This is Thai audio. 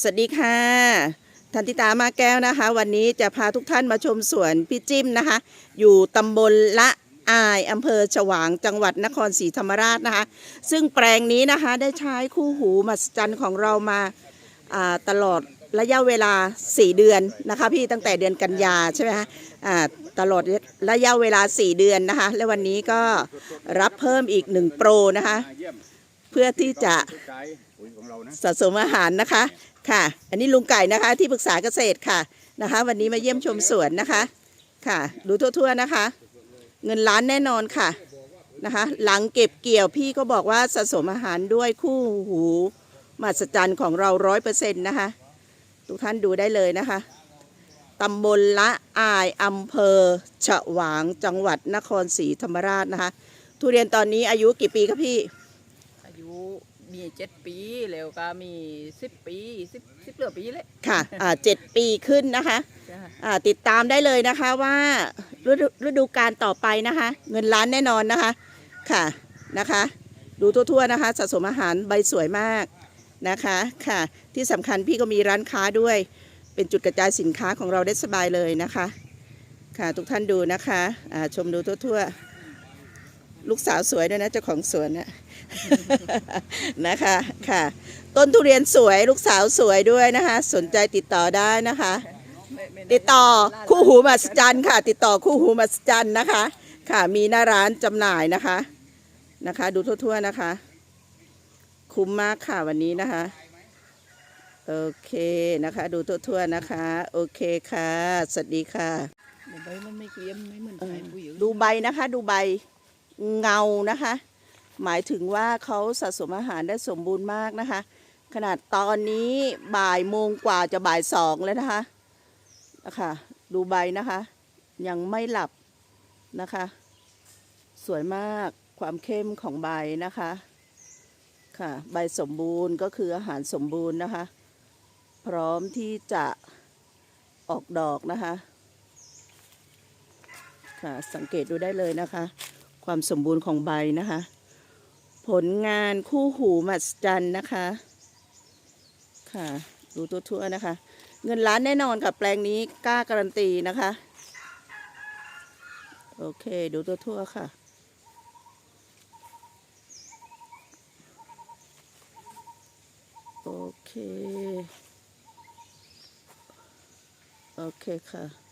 สวัสดีค่ะ ทันติตามาแก้วนะคะ วันนี้จะพาทุกท่านมาชมสวนพี่จิ้มนะคะ อยู่ตำบลละอายอำเภอฉวางจังหวัดนครศรีธรรมราชนะคะ ซึ่งแปลงนี้นะคะได้ใช้คู่หูมหัศจรรย์ของเรามาาตลอดระยะเวลา 4 เดือนนะคะ พี่ตั้งแต่เดือนกันยาใช่ไหมคะตลอดระยะเวลา 4 เดือนนะคะ และวันนี้ก็รับเพิ่มอีก 1 โปรนะคะ เพื่อที่จะ ปุ๋ยของเรานะสะสมอาหารนะคะค่ะ อันนี้ลุงไก่นะคะ ที่ปรึกษาเกษตรค่ะนะคะ วันนี้มาเยี่ยมชมสวนนะคะค่ะดูทั่วๆนะคะ เงินล้านแน่นอนค่ะนะคะ หลังเก็บเกี่ยวพี่ก็บอกว่าสะสมอาหารด้วยคู่หูมหัศจรรย์ของเราร้อยเปอร์เซ็นต์นะคะ ทุกท่านดูได้เลยนะคะตำบลละอายอำเภอฉวางจังหวัดนครศรีธรรมราชนะคะ ทุเรียนตอนนี้อายุกี่ปีครับพี่ อายุ มีเจ็ดปีแล้วก็มีสิบปีสิบสิบเหลือปีเลยค่ะอ่าเจ็ดปีขึ้นนะคะ จ้ะอ่าติดตามได้เลยนะคะว่าฤดูฤดูการต่อไปนะคะ เงินล้านแน่นอนนะคะค่ะนะคะ ดูทั่วๆนะคะสะสมอาหารใบสวยมากนะคะค่ะ ที่สำคัญพี่ก็มีร้านค้าด้วย เป็นจุดกระจายสินค้าของเราได้สบายเลยนะคะ ค่ะทุกท่านดูนะคะอ่าชมดูทั่วๆ ลูกสาวสวยด้วยนะเจ้าของสวนนะนะคะค่ะ ต้นทุเรียนสวยลูกสาวสวยด้วยนะคะ สนใจติดต่อได้นะคะไม่ไม่ไติดต่อล่าคู่หูมหัศจรรย์ค่ะ ติดต่อคู่หูมหัศจรรย์นะคะ ค่ะมีหน้าร้านจำหน่ายนะคะนะคะ ดูทั่วๆนะคะ คุ้มมากค่ะวันนี้นะคะโอเคนะคะ ดูทั่วๆนะคะ โอเคค่ะ สวัสดีค่ะใบมันไม่เกรียมไม่เหมือนเออไข่ผู้หญิงดูใบนะคะ ดูใบ เงานะคะ หมายถึงว่าเขาสะสมอาหารได้สมบูรณ์มากนะคะ ขนาดตอนนี้บ่ายโมงกว่าจะบ่ายสองแล้วนะคะนะคะดูใบนะคะ ยังไม่หลับนะคะ สวยมากความเข้มของใบนะคะค่ะใบสมบูรณ์ก็คืออาหารสมบูรณ์นะคะ พร้อมที่จะออกดอกนะคะค่ะสังเกตดูได้เลยนะคะ ความสมบูรณ์ของใบนะคะ ผลงานคู่หูมหัศจรรย์นะคะ ค่ะ ดูตัวทั่วๆนะคะ เงินล้านแน่นอนกับแปลงนี้กล้าการันตีนะคะ โอเค ดูตัวทั่วๆค่ะโอเค โอเคค่ะ